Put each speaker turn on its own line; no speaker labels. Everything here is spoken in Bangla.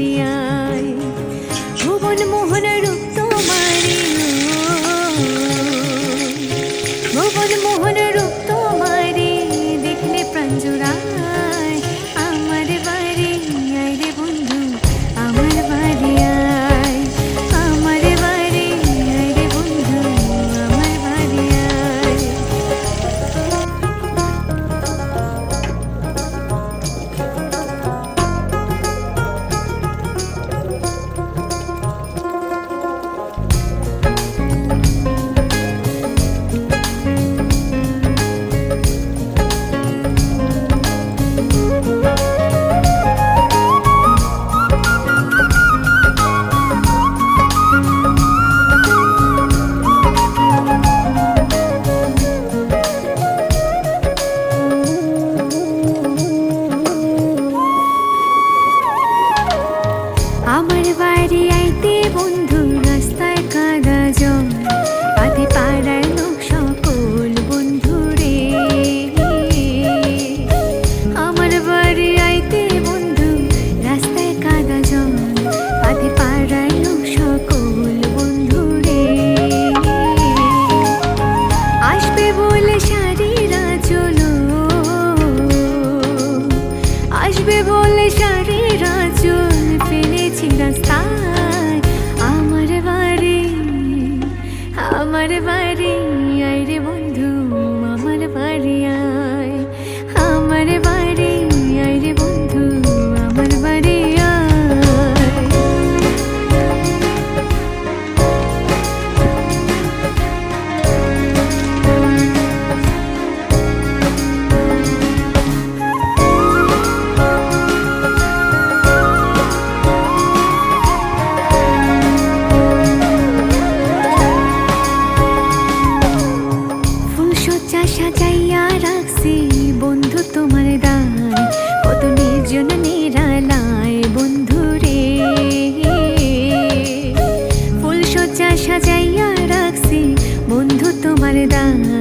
আয় ভুবন মোহন Ready. গেছি বন্ধু তোমার দায়, কত নির্জন নিরালায় বন্ধু রে। ফুল সজ্জা সাজাইয়া রাখছি বন্ধু তোমার দায়।